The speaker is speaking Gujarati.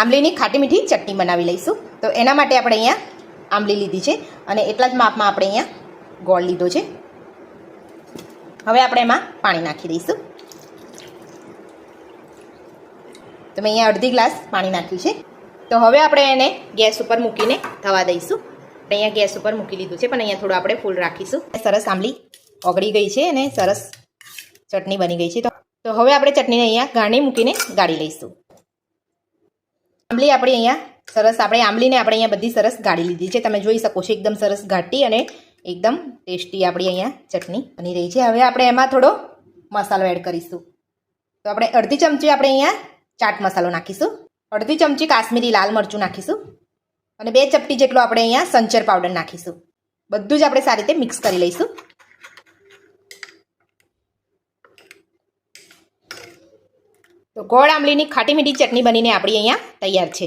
આંબલીની ખાટી મીઠી ચટણી બનાવી લઈશું. તો એના માટે આપણે અહીંયા આંબલી લીધી છે અને એટલા જ માપમાં આપણે અહીંયા ગોળ લીધો છે. હવે આપણે એમાં પાણી નાખી દઈશું. તો મેં અહીંયા અડધી ગ્લાસ પાણી નાખ્યું છે. તો હવે આપણે એને ગેસ ઉપર મૂકીને થવા દઈશું. અહીંયા ગેસ ઉપર મૂકી લીધું છે, પણ અહીંયા થોડું આપણે ફૂલ રાખીશું. સરસ આંબલી ઓગળી ગઈ છે અને સરસ ચટણી બની ગઈ છે. તો તો હવે આપણે ચટણીને અહીંયા ગાણી મૂકીને ગાળી લઈશું. આંબલી આપણી અહીંયા સરસ, આપણે આંબલીને આપણે અહીંયા બધી સરસ ગાળી લીધી છે. તમે જોઈ શકો છો, એકદમ સરસ ઘાટી અને એકદમ ટેસ્ટી આપણી અહીંયા ચટણી બની રહી છે. હવે આપણે એમાં થોડો મસાલો એડ કરીશું. તો આપણે અડધી ચમચી આપણે અહીંયા ચાટ મસાલો નાખીશું. અડધી ચમચી કાશ્મીરી લાલ મરચું નાખીશું. અને બે ચપટી જેટલો આપણે અહીંયા સંચર પાવડર નાખીશું. બધું જ આપણે સારી રીતે મિક્સ કરી લઈશું. તો ગોળ આંબલીની ખાટી મીઠી ચટણી બનીને આપણી અહીંયા તૈયાર છે.